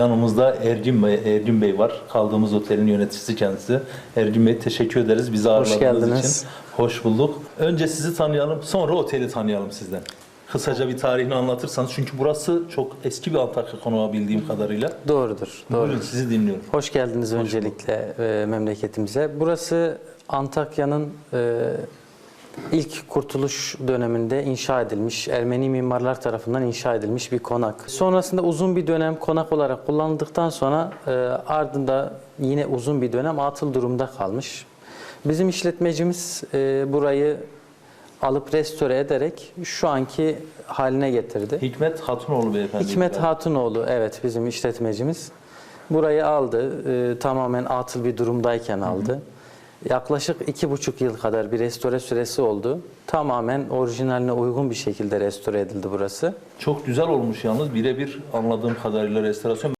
Yanımızda Ercin Bey, Ercin Bey var. Kaldığımız otelin yöneticisi kendisi. Ercin Bey teşekkür ederiz bizi ağırladığınız geldiniz. için. Hoş bulduk. Önce sizi tanıyalım, sonra oteli tanıyalım sizden. Kısaca bir tarihini anlatırsanız çünkü burası çok eski bir Antakya konağı bildiğim kadarıyla. Doğrudur. Doğru. Buyurun sizi dinliyorum. Hoş geldiniz öncelikle e, memleketimize. Burası Antakya'nın e, ilk kurtuluş döneminde inşa edilmiş, Ermeni mimarlar tarafından inşa edilmiş bir konak. Sonrasında uzun bir dönem konak olarak kullanıldıktan sonra e, ardında yine uzun bir dönem atıl durumda kalmış. Bizim işletmecimiz e, burayı alıp restore ederek şu anki haline getirdi. Hikmet Hatunoğlu beyefendi. Hikmet Hatunoğlu evet bizim işletmecimiz. Burayı aldı. e, tamamen atıl bir durumdayken aldı. Yaklaşık iki buçuk yıl kadar bir restore süresi oldu. Tamamen orijinaline uygun bir şekilde restore edildi burası. Çok güzel olmuş yalnız. Birebir anladığım kadarıyla restorasyon.